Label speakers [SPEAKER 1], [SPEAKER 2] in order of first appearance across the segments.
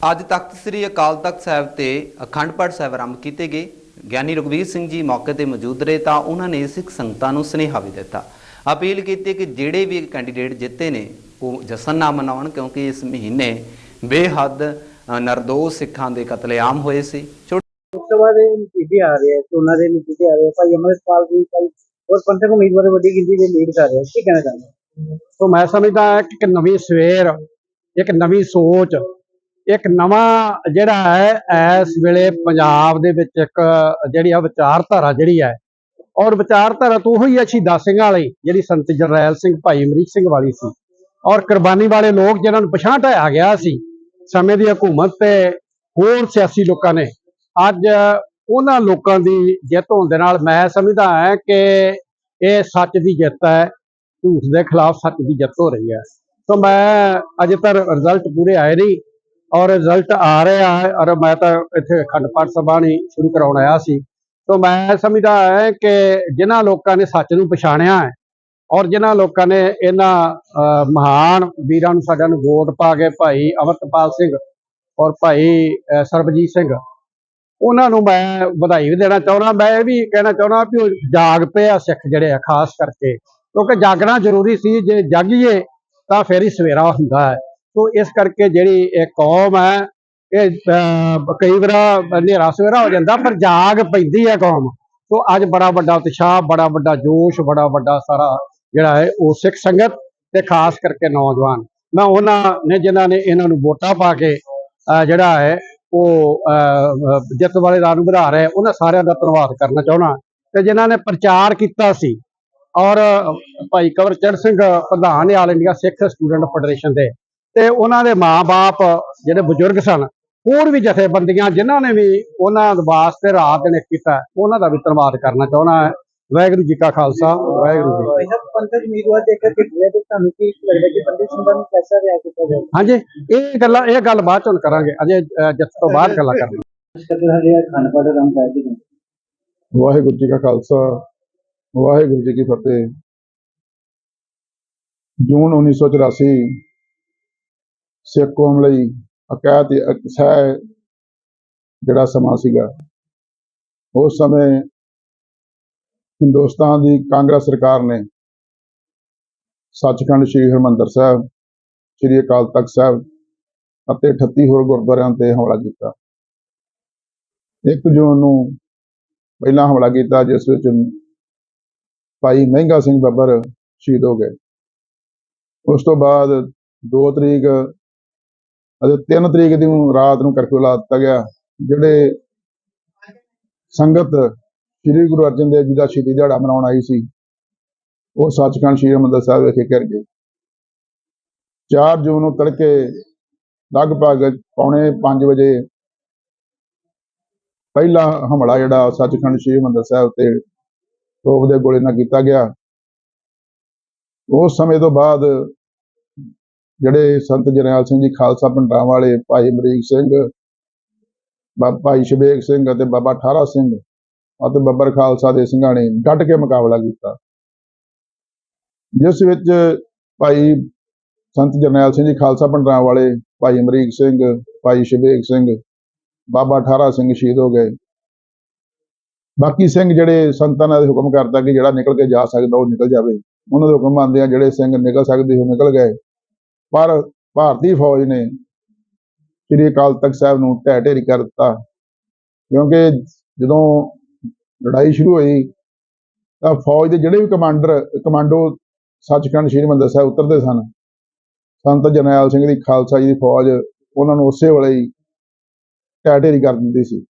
[SPEAKER 1] ਅੱਜ ਤਖਤ ਸ੍ਰੀ ਅਕਾਲ ਤਖਤ ਸਾਹਿਬ ਤੇ ਅਖੰਡ ਪਾਠ ਸਾਹਿਬ ਆਰੰਭ ਕੀਤੇ ਗਏ। ਗਿਆਨੀ ਰਘਵੀਰ ਸਿੰਘ ਜੀ ਮੌਕੇ ਤੇ ਮੌਜੂਦ ਰਹੇ ਤਾਂ ਉਹਨਾਂ ਨੇ ਸਿੱਖ ਸੰਗਤਾਂ ਨੂੰ ਸੁਨੇਹਾ ਵੀ ਦਿੱਤਾ। ਅਪੀਲ ਕੀਤੀ ਕਿ ਜਿਹੜੇ ਵੀ ਕੈਂਡੀਡੇਟ ਜਿੱਤੇ ਨੇ ਉਹ ਜਸ਼ਨ ਨਾ ਮਨਾਉਣ ਕਿਉਂਕਿ ਇਸ ਮਹੀਨੇ ਬੇਹੱਦ ਨਿਰਦੋਸ਼ ਸਿੱਖਾਂ ਦੇ ਕਤਲੇਆਮ ਹੋਏ ਸੀ।
[SPEAKER 2] ਨਤੀਜੇ ਆ ਰਹੇ ਆ ਚੋਣਾਂ ਦੇ ਨਤੀਜੇ ਆ ਰਹੇ ਆ। ਭਾਈ ਅਮਰਿਤਪਾਲ ਜੀ ਭਾਈ ਹੋਰ ਪੰਥਕ ਉਮੀਦਵਾਰ ਵੱਡੀ ਗਿਣਤੀ ਦੇ ਲੀਡ ਕਰ ਰਹੇ ਆ। ਕੀ ਕਹਿਣਾ ਚਾਹੁੰਦੇ ਹੋ?
[SPEAKER 3] ਸੋ ਮੈਂ ਸਮਝਦਾ ਹਾਂ ਕਿ ਇੱਕ ਨਵੀਂ ਸਵੇਰ ਇੱਕ ਨਵੀਂ ਸੋਚ ਇੱਕ ਨਵਾਂ ਜਿਹੜਾ ਹੈ, ਇਸ ਵੇਲੇ ਪੰਜਾਬ ਦੇ ਵਿੱਚ ਇੱਕ ਜਿਹੜੀ ਆ ਵਿਚਾਰਧਾਰਾ ਜਿਹੜੀ ਹੈ, ਔਰ ਵਿਚਾਰਧਾਰਾ ਤੋਂ ਉਹੀ ਹੈ ਸ਼ਹੀਦਾਂ ਸਿੰਘਾਂ ਵਾਲੀ, ਜਿਹੜੀ ਸੰਤ ਜਰਨੈਲ ਸਿੰਘ ਭਾਈ ਅਮਰੀਕ ਸਿੰਘ ਵਾਲੀ ਸੀ। ਔਰ ਕੁਰਬਾਨੀ ਵਾਲੇ ਲੋਕ ਜਿਨ੍ਹਾਂ ਨੂੰ ਪਛਾਣ ਢਾਇਆ ਗਿਆ ਸੀ, ਸਮੇਂ ਦੀ ਹਕੂਮਤ ਤੇ ਹੋਰ ਸਿਆਸੀ ਲੋਕਾਂ ਨੇ। ਅੱਜ ਉਹਨਾਂ ਲੋਕਾਂ ਦੀ ਜਿੱਤ ਹੋਣ ਦੇ ਨਾਲ ਮੈਂ ਸਮਝਦਾ ਹਾਂ ਕਿ ਇਹ ਸੱਚ ਦੀ ਜਿੱਤ ਹੈ, ਝੂਠ ਦੇ ਖਿਲਾਫ ਸੱਚ ਦੀ ਜਿੱਤ ਹੋ ਰਹੀ ਹੈ। ਸੋ ਮੈਂ ਅਜੇ ਤੱਕ ਰਿਜ਼ਲਟ ਪੂਰੇ ਆਏ ਨਹੀਂ। ਔਰ ਰਿਜ਼ਲਟ ਆ ਰਿਹਾ ਹੈ ਔਰ ਮੈਂ ਤਾਂ ਇੱਥੇ ਅਖੰਡ ਪਾਠ ਸਭਾ ਨਹੀਂ ਸ਼ੁਰੂ ਕਰਾਉਣ ਆਇਆ ਸੀ। ਸੋ ਮੈਂ ਸਮਝਦਾ ਹੈ ਕਿ ਜਿਨ੍ਹਾਂ ਲੋਕਾਂ ਨੇ ਸੱਚ ਨੂੰ ਪਛਾਣਿਆ ਹੈ ਔਰ ਜਿਨ੍ਹਾਂ ਲੋਕਾਂ ਨੇ ਇਹਨਾਂ ਮਹਾਨ ਵੀਰਾਂ ਨੂੰ ਸਾਡਿਆਂ ਨੂੰ ਵੋਟ ਪਾ ਕੇ ਭਾਈ ਅਮਰਤਪਾਲ ਸਿੰਘ ਔਰ ਭਾਈ ਸਰਬਜੀਤ ਸਿੰਘ, ਉਹਨਾਂ ਨੂੰ ਮੈਂ ਵਧਾਈ ਵੀ ਦੇਣਾ ਚਾਹੁੰਦਾ। ਮੈਂ ਇਹ ਵੀ ਕਹਿਣਾ ਚਾਹੁੰਦਾ ਵੀ ਉਹ ਜਾਗ ਪਏ ਆ ਸਿੱਖ ਜਿਹੜੇ ਆ, ਖਾਸ ਕਰਕੇ। ਕਿਉਂਕਿ ਜਾਗਣਾ ਜ਼ਰੂਰੀ ਸੀ, ਜੇ ਜਾਗੀਏ ਤਾਂ ਫਿਰ ਹੀ ਸਵੇਰਾ ਹੁੰਦਾ ਹੈ। ਸੋ ਇਸ ਕਰਕੇ ਜਿਹੜੀ ਇਹ ਕੌਮ ਹੈ ਇਹ ਕਈ ਵਾਰ ਹਨੇਰਾ ਸਵੇਰਾ ਹੋ ਜਾਂਦਾ ਪਰ ਜਾਗ ਪੈਂਦੀ ਹੈ ਕੌਮ। ਸੋ ਅੱਜ ਬੜਾ ਵੱਡਾ ਉਤਸ਼ਾਹ ਬੜਾ ਵੱਡਾ ਜੋਸ਼ ਬੜਾ ਵੱਡਾ ਸਾਰਾ ਜਿਹੜਾ ਹੈ ਉਹ ਸਿੱਖ ਸੰਗਤ ਤੇ ਖਾਸ ਕਰਕੇ ਨੌਜਵਾਨ। ਮੈਂ ਉਹਨਾਂ ਨੇ ਜਿਨ੍ਹਾਂ ਨੇ ਇਹਨਾਂ ਨੂੰ ਵੋਟਾਂ ਪਾ ਕੇ ਅਹ, ਜਿਹੜਾ ਹੈ ਉਹ ਅਹ, ਜਿੱਤ ਵਾਲੇ ਰਾਹ ਨੂੰ ਵਧਾ ਰਹੇ ਉਹਨਾਂ ਸਾਰਿਆਂ ਦਾ ਧੰਨਵਾਦ ਕਰਨਾ ਚਾਹੁੰਦਾ। ਤੇ ਜਿਨ੍ਹਾਂ ਨੇ ਪ੍ਰਚਾਰ ਕੀਤਾ ਸੀ ਔਰ ਭਾਈ ਕਵਰਚੰਦ ਸਿੰਘ ਪ੍ਰਧਾਨ all India Sikh student federation ਦੇ ਤੇ ਉਹਨਾਂ ਦੇ ਮਾਪੇ ਜਿਹੜੇ ਬਜ਼ੁਰਗ ਸਨ ਹੋਰ ਵੀ ਜਥੇਬੰਦੀਆਂ ਜਿਨ੍ਹਾਂ ਨੇ ਵੀ ਉਹਨਾਂ ਦੇ ਵਾਸਤੇ ਰਾਤ ਦਿਨ ਕੀਤਾ ਉਹਨਾਂ ਦਾ ਵੀ ਧੰਨਵਾਦ ਕਰਨਾ ਚਾਹੁੰਦਾ ਹਾਂ। ਵਾਹਿਗੁਰੂ ਜੀ ਕਾ ਖਾਲਸਾ ਵਾਹਿਗੁਰੂ ਜੀ ਕੀ ਫਤਿਹ।
[SPEAKER 2] ਇਹਨਾਂ ਪੰਥਕ ਉਮੀਦਵਾਰ ਦੇਖ ਕੇ ਕਿਹਾ ਤੇ ਤੁਹਾਨੂੰ ਕੀ ਲੱਗਦਾ ਕਿ ਪੰਡਿਤ ਸਿੰਘਾਂ ਨੂੰ ਕੈਸਾ ਰਿਹਾ ਕੀਤਾ ਜਾਏ
[SPEAKER 3] ਹਾਂਜੀ ਇਹ ਗੱਲਾਂ ਇਹ ਗੱਲ ਬਾਅਦ ਚੋਂ ਕਰਾਂਗੇ। ਅਜੇ ਜਿੱਤ ਤੋਂ ਬਾਅਦ ਗੱਲਾਂ ਕਰਾਂਗੇ।
[SPEAKER 4] ਵਾਹਿਗੁਰੂ ਜੀ ਕਾ ਖਾਲਸਾ ਵਾਹਿਗੁਰੂ ਜੀ ਕੀ ਫਤਿਹ। ਜੂਨ 1984 ਸਿੱਖ ਕੌਮ ਲਈ ਅਕਾਇਤ ਸਹਿ ਜਿਹੜਾ ਸਮਾਂ ਸੀਗਾ, ਉਸ ਸਮੇਂ ਹਿੰਦੁਸਤਾਨ ਦੀ ਕਾਂਗਰਸ ਸਰਕਾਰ ਨੇ ਸੱਚਖੰਡ ਸ੍ਰੀ ਹਰਿਮੰਦਰ ਸਾਹਿਬ, ਸ੍ਰੀ ਅਕਾਲ ਤਖਤ ਸਾਹਿਬ ਅਤੇ 38 ਹੋਰ ਗੁਰਦੁਆਰਿਆਂ ਤੇ ਹਮਲਾ ਕੀਤਾ। 1 ਜੂਨ ਨੂੰ ਪਹਿਲਾ ਹਮਲਾ ਕੀਤਾ, ਜਿਸ ਵਿੱਚ ਭਾਈ ਮਹਿੰਗਾ ਸਿੰਘ ਬੱਬਰ ਸ਼ਹੀਦ ਹੋ ਗਏ। ਉਸ ਤੋਂ ਬਾਅਦ 2 ਤਰੀਕ ਅਤੇ 3 ਤਰੀਕ ਦੀ ਰਾਤ ਨੂੰ ਕਰਫਿਊ ਲਾ ਦਿੱਤਾ ਗਿਆ, ਜਿਹੜੇ ਸੰਗਤ ਸ੍ਰੀ ਗੁਰੂ ਅਰਜਨ ਦੇਵ ਜੀ ਦਾ ਸ਼ਹੀਦੀ ਦਿਹਾੜਾ ਮਨਾਉਣ ਆਈ ਸੀ, ਉਹ ਸੱਚਖੰਡ ਸ੍ਰੀ ਹਰਿਮੰਦਰ ਸਾਹਿਬ ਵਿਖੇ ਕਰ ਗਏ। 4 ਜੂਨ ਨੂੰ ਤੜਕੇ ਲਗਭਗ ਪੌਣੇ 5 ਵਜੇ ਪਹਿਲਾ ਹਮਲਾ ਜਿਹੜਾ ਸੱਚਖੰਡ ਸ੍ਰੀ ਹਰਿਮੰਦਰ ਸਾਹਿਬ ਤੇ ਤੋਪ ਦੇ ਗੋਲੇ ਨਾਲ ਕੀਤਾ ਗਿਆ। ਉਸ ਸਮੇਂ ਤੋਂ ਬਾਅਦ ਜਿਹੜੇ ਸੰਤ ਜਰਨੈਲ ਸਿੰਘ ਜੀ, ਖਾਲਸਾ ਪਿੰਡਾਂ ਵਾਲੇ ਭਾਈ ਅਮਰੀਕ ਸਿੰਘ ਬਾਬਾ ਭਾਈ ਸ਼ਬੇਕ ਸਿੰਘ ਅਤੇ ਬਾਬਾ ਠਾਰਾ ਸਿੰਘ ਅਤੇ ਬੱਬਰ ਖਾਲਸਾ ਦੇ ਸਿੰਘਾਂ ਨੇ ਡਟ ਕੇ ਮੁਕਾਬਲਾ ਕੀਤਾ। ਜਿਸ ਵਿੱਚ ਭਾਈ ਸੰਤ ਜਰਨੈਲ ਸਿੰਘ ਜੀ, ਖਾਲਸਾ ਪਿੰਡਾਂ ਵਾਲੇ ਭਾਈ ਅਮਰੀਕ ਸਿੰਘ, ਭਾਈ ਸ਼ਬੇਕ ਸਿੰਘ, ਬਾਬਾ ਠਾਰਾ ਸਿੰਘ ਸ਼ਹੀਦ ਹੋ ਗਏ। ਬਾਕੀ ਸਿੰਘ ਜਿਹੜੇ ਸੰਤਾਂ ਨੇ ਹੁਕਮ ਕਰਦਾ ਕਿ ਜਿਹੜਾ ਨਿਕਲ ਕੇ ਜਾ ਸਕਦਾ ਉਹ ਨਿਕਲ ਜਾਵੇ। ਉਹਨਾਂ ਦੇ ਹੁਕਮ ਮੰਨਦੇ ਆ ਜਿਹੜੇ ਸਿੰਘ ਨਿਕਲ ਸਕਦੇ ਉਹ ਨਿਕਲ ਗਏ। ਪਰ ਭਾਰਤੀ ਫੌਜ ਨੇ ਸ੍ਰੀ ਅਕਾਲ ਤਖਤ ਸਾਹਿਬ ਨੂੰ ਢਹਿ ਢੇਰੀ ਕਰ ਦਿੱਤਾ। ਕਿਉਂਕਿ ਜਦੋਂ ਲੜਾਈ ਸ਼ੁਰੂ ਹੋਈ, ਤਾਂ ਫੌਜ ਦੇ ਜਿਹੜੇ ਵੀ ਕਮਾਂਡਰ, ਕਮਾਂਡੋ ਸੱਚਖੰਡ ਸ੍ਰੀ ਹਰਿਮੰਦਰ ਸਾਹਿਬ ਉਤਰਦੇ ਸਨ। ਸੰਤ ਜਰਨੈਲ ਸਿੰਘ ਦੀ ਖਾਲਸਾ ਜੀ ਦੀ ਫੌਜ ਉਹਨਾਂ ਨੂੰ ਉਸੇ ਵੇਲੇ ਹੀ ਢਹਿ ਢੇਰੀ ਕਰ ਦਿੰਦੀ ਸੀ।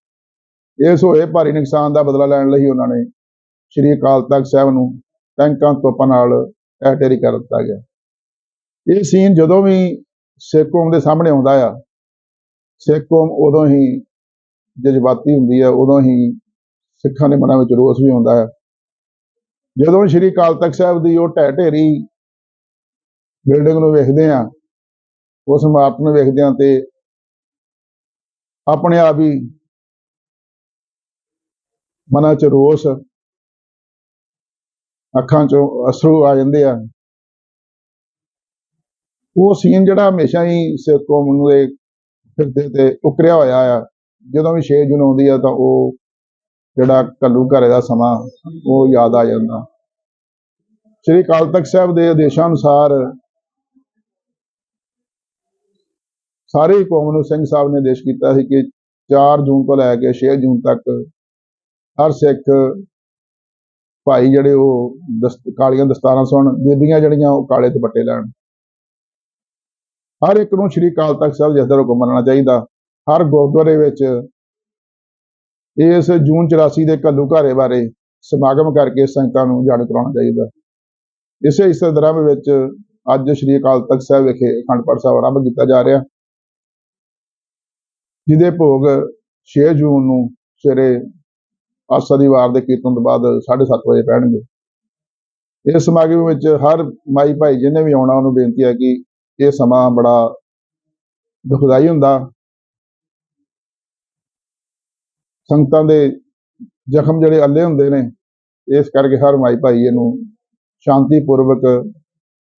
[SPEAKER 4] ਇਸ ਹੋਏ ਭਾਰੀ ਨੁਕਸਾਨ ਦਾ ਬਦਲਾ ਲੈਣ ਲਈ ਉਹਨਾਂ ਨੇ ਸ੍ਰੀ ਅਕਾਲ ਤਖਤ ਸਾਹਿਬ ਨੂੰ ਟੈਂਕਾਂ, ਤੋਪਾਂ ਨਾਲ ਢਹਿ ਢੇਰੀ ਕਰ ਦਿੱਤਾ ਗਿਆ। ਇਹ ਸੀਨ ਜਦੋਂ ਵੀ ਸਿੱਖ ਕੌਮ ਦੇ ਸਾਹਮਣੇ ਆਉਂਦਾ ਆ, ਸਿੱਖ ਕੌਮ ਉਦੋਂ ਹੀ ਜਜ਼ਬਾਤੀ ਹੁੰਦੀ ਹੈ ਉਦੋਂ ਹੀ ਸਿੱਖਾਂ ਦੇ ਮਨਾਂ ਵਿੱਚ ਰੋਸ ਵੀ ਆਉਂਦਾ ਹੈ ਜਦੋਂ ਸ੍ਰੀ ਅਕਾਲ ਤਖਤ ਸਾਹਿਬ ਦੀ ਉਹ ਢਹਿ ਢੇਰੀ ਬਿਲਡਿੰਗ ਨੂੰ ਵੇਖਦੇ ਆ, ਉਸ ਇਮਾਰਤ ਨੂੰ ਵੇਖਦੇ ਆ ਤੇ ਆਪਣੇ ਆਪ ਹੀ ਮਨਾਂ 'ਚ ਰੋਸ ਅੱਖਾਂ 'ਚੋਂ ਅਸਰੂ ਆ ਜਾਂਦੇ ਆ। ਉਹ ਸੀਨ ਜਿਹੜਾ ਹਮੇਸ਼ਾ ਹੀ ਸਿੱਖ ਕੌਮ ਨੂੰ ਇਹ ਫਿਰਦੇ ਤੇ ਉਕਰਿਆ ਹੋਇਆ ਆ। ਜਦੋਂ ਵੀ 6 ਜੂਨ ਆਉਂਦੀ ਆ ਤਾਂ ਉਹ ਜਿਹੜਾ ਘੱਲੂ ਘਰੇ ਦਾ ਸਮਾਂ, ਉਹ ਯਾਦ ਆ ਜਾਂਦਾ। ਸ੍ਰੀ ਅਕਾਲ ਤਖਤ ਸਾਹਿਬ ਦੇ ਆਦੇਸ਼ਾਂ ਅਨੁਸਾਰ ਸਾਰੀ ਕੌਮ ਨੂੰ ਸਿੰਘ ਸਾਹਿਬ ਨੇ ਆਦੇਸ਼ ਕੀਤਾ ਸੀ ਕਿ 4 ਜੂਨ ਤੋਂ ਲੈ ਕੇ 6 ਜੂਨ ਤੱਕ ਹਰ ਸਿੱਖ ਭਾਈ ਜਿਹੜੇ ਉਹ ਦਸਤ, ਕਾਲੀਆਂ ਦਸਤਾਰਾਂ ਸੁਣ, ਬੀਬੀਆਂ ਜਿਹੜੀਆਂ ਉਹ ਕਾਲੇ ਦੁਪੱਟੇ ਲੈਣ। ਹਰ ਇੱਕ ਨੂੰ ਸ੍ਰੀ ਅਕਾਲ ਤਖਤ ਸਾਹਿਬ ਜਿਸ ਦਾ ਹੁਕਮ ਮੰਨਣਾ ਚਾਹੀਦਾ, ਹਰ ਗੁਰਦੁਆਰੇ ਵਿੱਚ ਇਸ ਜੂਨ 84 ਦੇ ਘੱਲੂ ਘਾਰੇ ਬਾਰੇ ਸਮਾਗਮ ਕਰਕੇ ਸੰਗਤਾਂ ਨੂੰ ਜਾਣੂ ਕਰਾਉਣਾ ਚਾਹੀਦਾ। ਇਸੇ ਇਸੇ ਦਰਮ ਵਿੱਚ ਅੱਜ ਸ੍ਰੀ ਅਕਾਲ ਤਖਤ ਸਾਹਿਬ ਵਿਖੇ ਅਖੰਡ ਪਾਠ ਸਾਹਿਬ ਆਰੰਭ ਕੀਤਾ ਜਾ ਰਿਹਾ। ਜਿਹਦੇ ਭੋਗ 6 ਜੂਨ ਨੂੰ ਸਵੇਰੇ ਆਸਾ ਦੀ ਵਾਰ ਦੇ ਕੀਰਤਨ ਤੋਂ ਬਾਅਦ 7:30 ਵਜੇ ਪੈਣਗੇ। ਇਸ ਸਮਾਗਮ ਵਿੱਚ ਹਰ ਮਾਈ ਭਾਈ ਜਿਹਨੇ ਵੀ ਆਉਣਾ, ਉਹਨੂੰ ਬੇਨਤੀ ਹੈ ਕਿ ਇਹ ਸਮਾਂ ਬੜਾ ਦੁਖਦਾਈ ਹੁੰਦਾ। ਸੰਗਤਾਂ ਦੇ ਜ਼ਖਮ ਜਿਹੜੇ ਅੱਲੇ ਹੁੰਦੇ ਨੇ, ਇਸ ਕਰਕੇ ਹਰ ਮਾਈ ਭਾਈ ਇਹਨੂੰ ਸ਼ਾਂਤੀਪੂਰਵਕ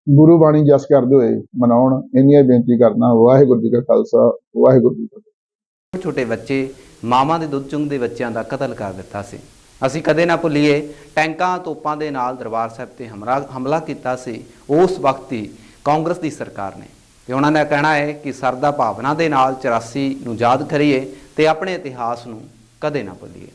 [SPEAKER 4] ਗੁਰੂ ਬਾਣੀ ਜਸ ਕਰਦੇ ਹੋਏ ਮਨਾਉਣ। ਇੰਨੀਆਂ ਬੇਨਤੀ ਕਰਨਾ ਵਾਹਿਗੁਰੂ ਜੀ ਕਾ ਖਾਲਸਾ, ਵਾਹਿਗੁਰੂ ਜੀ ਕੀ ਫਤਿਹ।
[SPEAKER 1] ਛੋਟੇ ਬੱਚੇ ਮਾਵਾਂ ਦੇ ਦੁੱਧ ਚੁੰਗਦੇ ਬੱਚਿਆਂ ਦਾ ਕਤਲ ਕਰ ਦਿੱਤਾ ਸੀ। ਅਸੀਂ ਕਦੇ ਨਾ ਭੁੱਲੀਏ, ਟੈਂਕਾਂ ਤੋਪਾਂ ਦੇ ਨਾਲ ਦਰਬਾਰ ਸਾਹਿਬ ਤੇ ਹਮਲਾ ਹਮਲਾ ਕੀਤਾ ਸੀ। ਉਸ ਵਕਤ ਹੀ ਕਾਂਗਰਸ ਦੀ ਸਰਕਾਰ ਨੇ ਤੇ ਉਹਨਾਂ ਦਾ ਕਹਿਣਾ ਹੈ ਕਿ ਸਰਦਾ ਭਾਵਨਾ ਦੇ ਨਾਲ 84 ਨੂੰ ਯਾਦ ਕਰੀਏ ਤੇ ਆਪਣੇ ਇਤਿਹਾਸ ਨੂੰ ਕਦੇ ਨਾ ਭੁੱਲੀਏ।